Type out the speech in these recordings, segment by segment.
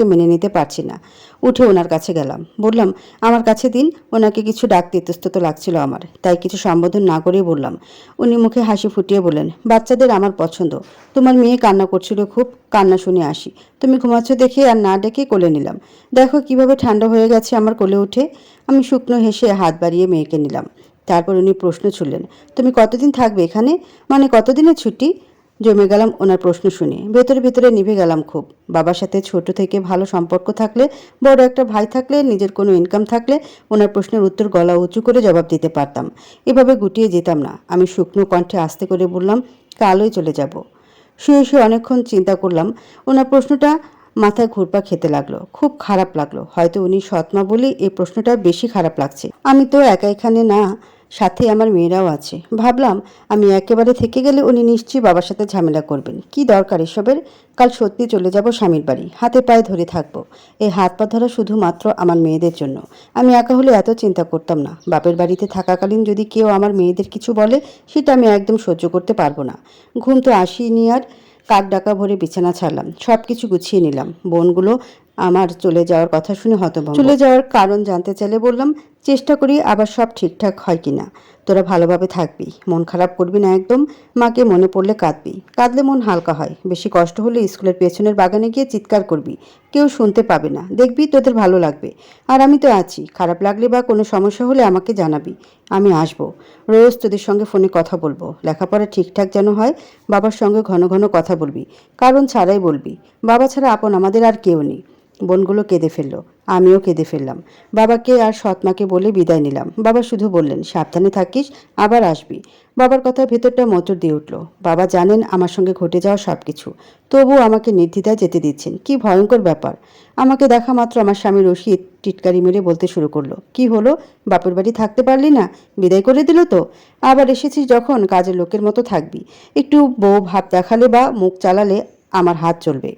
মেনে নিতে পারছি না। উঠে ওনার কাছে গেলাম। বললাম, আমার কাছে দিন, ওনাকে কিছু ডাকতে ইতস্তত লাগছিল আমার। তাই কিছু সম্বোধন না করেই বললাম। উনি মুখে হাসি ফুটিয়ে বললেন, বাচ্চাদের আমার পছন্দ। তোমার মেয়ে কান্না করছিল খুব, কান্না শুনে আসি। তুমি ঘুমাচ্ছ দেখে আর না ডেকে কোলে নিলাম। দেখো কীভাবে ঠান্ডা হয়ে গেছে আমার কোলে উঠে। আমি শুকনো হেসে হাত বাড়িয়ে মেয়েকে নিলাম। তারপর উনি প্রশ্ন ছুড়লেন, তুমি কতদিন থাকবে এখানে? মানে কতদিনের ছুটি? জমে গেলাম ওনার প্রশ্ন শুনে। ভেতরে ভেতরে নিভে গেলাম খুব। বাবার সাথে ছোট থেকে ভালো সম্পর্ক থাকলে, বড় একটা ভাই থাকলে, নিজের কোনো ইনকাম থাকলে ওনার প্রশ্নের উত্তর গলা উঁচু করে জবাব দিতে পারতাম। এভাবে গুটিয়ে যেতাম না। আমি শুকনো কণ্ঠে আস্তে করে বললাম, কালই চলে যাব। শুয়ে শুয়ে অনেকক্ষণ চিন্তা করলাম। ওনার প্রশ্নটা মাথায় ঘুরপা খেতে লাগল। খুব খারাপ লাগল। হয়তো উনি সৎমা বলে এই প্রশ্নটা বেশি খারাপ লাগছে। আমি তো একা এখানে না সাথে আমার মেয়েরাও আছে। ভাবলাম, আমি একেবারে থেকে গেলে উনি নিশ্চয়ই বাবার সাথে ঝামেলা করবেন। কি দরকার এসবের? কাল সত্যি চলে যাব স্বামীর বাড়ি। হাতে পায়ে ধরে থাকব। এই হাত পা ধরা শুধুমাত্র আমার মেয়েদের জন্য। আমি একা হলে এত চিন্তা করতাম না। বাপের বাড়িতে থাকাকালীন যদি কেউ আমার মেয়েদের কিছু বলে, সেটা আমি একদম সহ্য করতে পারব না। ঘুম তো আসিনি আর কাক ডাকা ভরে বিছানা ছাড়লাম। সব কিছু গুছিয়ে নিলাম। বোনগুলো আমার চলে যাওয়ার কথা শুনে হতভম্ব। চলে যাওয়ার কারণ জানতে চাইলে বললাম চেষ্টা করি আবার সব ঠিকঠাক হয় কিনা। তোরা ভালোভাবে থাকবি, মন খারাপ করবি না একদম, মাকে মনে পড়লে কাঁদবি। কাঁদলে মন হালকা হয়, বেশি কষ্ট হলে স্কুলের পেছনের বাগানে গিয়ে চিৎকার করবি। কেউ শুনতে পাবে না, দেখবি তোদের ভালো লাগবে। আর আমি তো আছি, খারাপ লাগলে বা কোনো সমস্যা হলে আমাকে জানাবি। আমি আসব। রোজ তোদের সঙ্গে ফোনে কথা বলব, লেখাপড়া ঠিকঠাক যেন হয়, বাবার সঙ্গে ঘন ঘন কথা বলবি। কারণ ছাড়াই বলবি, বাবা ছাড়া আপন আমাদের আর কেউ নেই। বোনগুলো কেঁদে ফেলল, আমিও কেঁদে ফেললাম। বাবাকে আর সৎমাকে বলে বিদায় নিলাম। বাবা শুধু বললেন, সাবধানে থাকিস, আবার আসবি। বাবার কথার ভেতরটা মোচড় দিয়ে উঠল। বাবা জানেন আমার সঙ্গে ঘটে যাওয়া সব কিছু তবুও আমাকে নির্দ্বিধায় যেতে দিচ্ছেন। কি ভয়ঙ্কর ব্যাপার। আমাকে দেখা মাত্র আমার স্বামী রশিদ টিটকারি মেরে বলতে শুরু করল, কি হলো? বাপের বাড়ি থাকতে পারলি না? বিদায় করে দিল তো? আবার এসেছিস যখন? কাজের লোকের মতো থাকবি। একটু বউ ভাব দেখালে বা মুখ চালালে আমার হাত চলবে।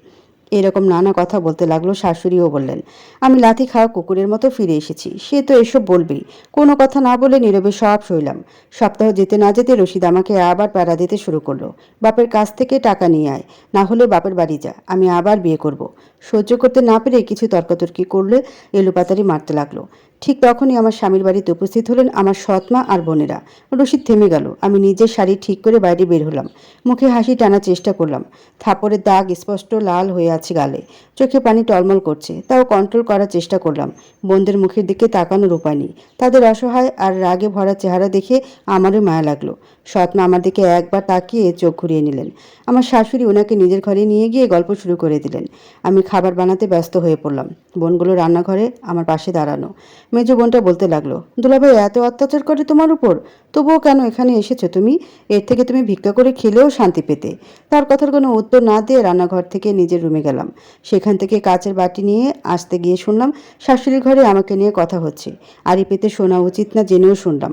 এরকম নানা কথা বলতে লাগল, শাশুড়িও বললেন, আমি লাথি খাওয়া কুকুরের মতো ফিরে এসেছি, সে তো এসব বলবেই। কোনো কথা না বলে নীরবে সব সইলাম। সপ্তাহ যেতে না যেতে রশিদ আমাকে আবার প্যারা দিতে শুরু করল। বাপের কাছ থেকে টাকা নিয়ে আয়, না হলে বাপের বাড়ি যা, আমি আবার বিয়ে করব। সহ্য করতে না পেরে কিছু তর্কতর্কি করলে এলোপাতারি মারতে লাগল। ঠিক তখনই আমার স্বামীর বাড়িতে উপস্থিত হলেন আমার সৎমা আর বোনেরা। রশিদ থেমে গেল। আমি নিজের শাড়ি ঠিক করে বাইরে বের হলাম। মুখে হাসি টানার চেষ্টা করলাম। থাপড়ের দাগ স্পষ্ট লাল হয়ে আছে গালে। চোখে পানি টলমল করছে। তাও কন্ট্রোল করার চেষ্টা করলাম। বোনদের মুখের দিকে তাকানোর উপায় নেই। তাদের অসহায় আর রাগে ভরা চেহারা দেখে আমারও মায়া লাগল। সৎমা আমার দিকে একবার তাকিয়ে চোখ ঘুরিয়ে নিলেন। আমার শাশুড়ি ওনাকে নিজের ঘরে নিয়ে গিয়ে গল্প শুরু করে দিলেন। আমি খাবার বানাতে ব্যস্ত হয়ে পড়লাম। বোনগুলো রান্নাঘরে আমার পাশে দাঁড়ানো। মেজ বোনটা বলতে লাগল, দুলাভাই, এত অত্যাচার করে তোমার উপর? তবুও কেন এখানে এসেছ তুমি? এর থেকে তুমি ভিক্ষা করে খেলেও শান্তি পেতে। তার কথার কোনো উত্তর না দিয়ে রান্নাঘর থেকে নিজের রুমে গেলাম। সেখান থেকে কাচের বাটি নিয়ে আসতে গিয়ে শুনলাম, শাশুড়ির ঘরে আমাকে নিয়ে কথা হচ্ছে। আরি পেতে শোনা উচিত না, জেনেও শুনলাম।